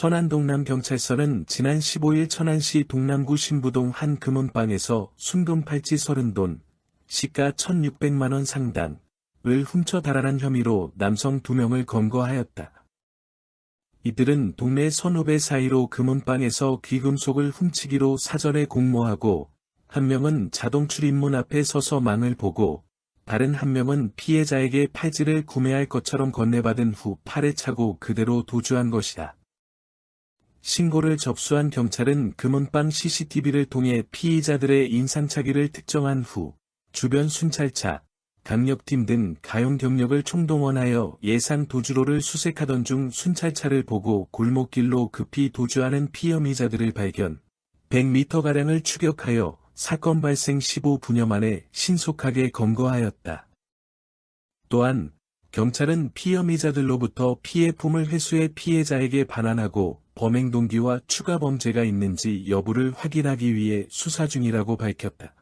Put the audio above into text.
천안동남경찰서는 지난 15일 천안시 동남구 신부동 한 금은방에서 순금 팔찌 30돈, 시가 1600만원 상당을 훔쳐 달아난 혐의로 남성 2명을 검거하였다. 이들은 동네 선후배 사이로 금은방에서 귀금속을 훔치기로 사전에 공모하고, 한 명은 자동 출입문 앞에 서서 망을 보고, 다른 한 명은 피해자에게 팔찌를 구매할 것처럼 건네받은 후 팔에 차고 그대로 도주한 것이다. 신고를 접수한 경찰은 금은방 CCTV를 통해 피의자들의 인상착의를 특정한 후 주변 순찰차, 강력팀 등 가용 경력을 총동원하여 예상 도주로를 수색하던 중 순찰차를 보고 골목길로 급히 도주하는 피혐의자들을 발견, 100m가량을 추격하여 사건 발생 15분여 만에 신속하게 검거하였다. 또한 경찰은 피혐의자들로부터 피해품을 회수해 피해자에게 반환하고 범행 동기와 추가 범죄가 있는지 여부를 확인하기 위해 수사 중이라고 밝혔다.